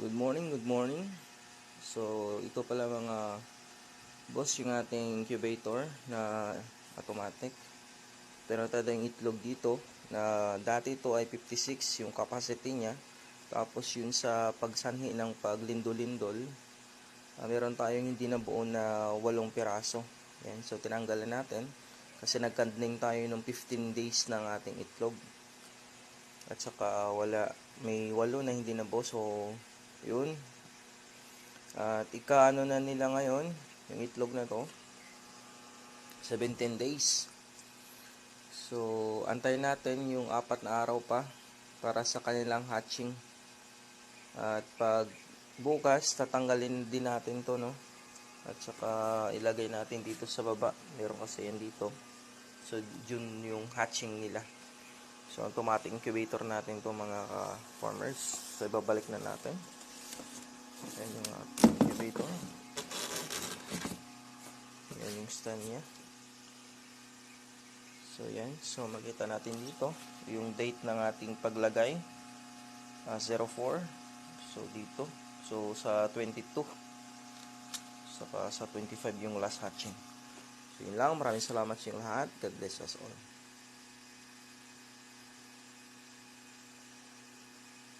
Good morning, good morning. So, ito pala mga boss yung ating incubator na automatic. Pero tayong itlog dito na dati ito ay 56 yung capacity niya. Tapos yun sa pagsanhi ng paglindol-lindol, ah, meron tayong hindi nabuo na walong piraso. Yan, so tinanggalan natin kasi nagkandling tayo ng 15 days ng ating itlog. At saka wala, may walo na hindi nabuo. So, yun. At ika-ano na nila ngayon, yung itlog na to, 17 days. So, antayin natin yung apat na araw pa para sa kanilang hatching. At pag bukas, tatanggalin din natin to, no? At saka ilagay natin dito sa baba. Meron kasi yan dito. So, yun yung hatching nila. So, automatic incubator natin to mga ka-farmers. So, ibabalik na natin. Yan yung ating incubator. Yan yung stand niya. So, yan. So, makita natin dito yung date ng ating paglagay. Ah, 04. So, dito. So, sa 22. Saka sa 25 yung last hatching. So, yun lang. Maraming salamat sa lahat. God bless us all.